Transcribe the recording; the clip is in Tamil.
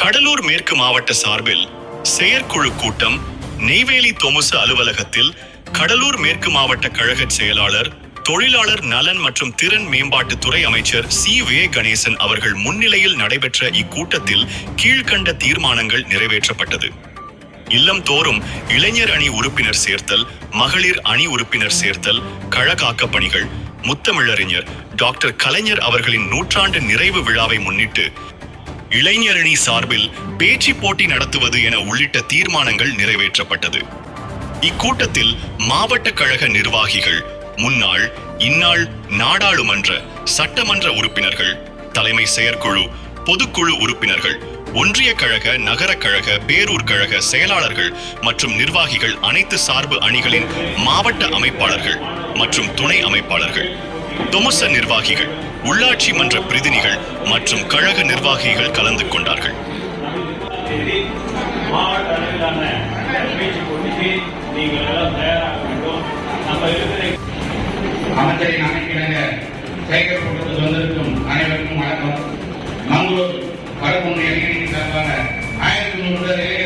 கடலூர் மேற்கு மாவட்ட சார்பில் செயற்குழு கூட்டம் நெய்வேலி தொமுசு அலுவலகத்தில் கடலூர் மேற்கு மாவட்ட கழக செயலாளர் தொழிலாளர் நலன் மற்றும் திறன் மேம்பாட்டுத் துறை அமைச்சர் சி. வே. கணேசன் அவர்கள் முன்னிலையில் நடைபெற்ற இக்கூட்டத்தில் கீழ்கண்ட தீர்மானங்கள் நிறைவேற்றப்பட்டது. இல்லம் தோறும் இளைஞர் அணி உறுப்பினர் சேர்த்தல் மகளிர் அணி உறுப்பினர் சேர்த்தல் கழகாக்க பணிகள் முத்தமிழறிஞர் டாக்டர் கலைஞர் அவர்களின் நூற்றாண்டு நிறைவு விழாவை முன்னிட்டு இளைஞரணி சார்பில் பேச்சு போட்டி நடத்துவது என உள்ளிட்ட தீர்மானங்கள் நிறைவேற்றப்பட்டது. இக்கூட்டத்தில் மாவட்ட கழக நிர்வாகிகள் முன்னாள் இந்நாள் நாடாளுமன்ற சட்டமன்ற உறுப்பினர்கள் தலைமை செயற்குழு பொதுக்குழு உறுப்பினர்கள் ஒன்றிய கழக நகர கழக பேரூர் கழக செயலாளர்கள் மற்றும் நிர்வாகிகள் அனைத்து சார்பு அணிகளின் மாவட்ட அமைப்பாளர்கள் மற்றும் துணை அமைப்பாளர்கள். தொமுச நிர்வாகிகள் உள்ளாட்சி மன்ற பிரதிநிதிகள் மற்றும் கழக நிர்வாகிகள் கலந்து கொண்டார்கள். நீங்கள் அமைச்சரின் வந்திருக்கும் அனைவருக்கும் வணக்கம். மங்களூர் வடக்கு இளைஞரின் சார்பாக ஆயிரத்தி நூறு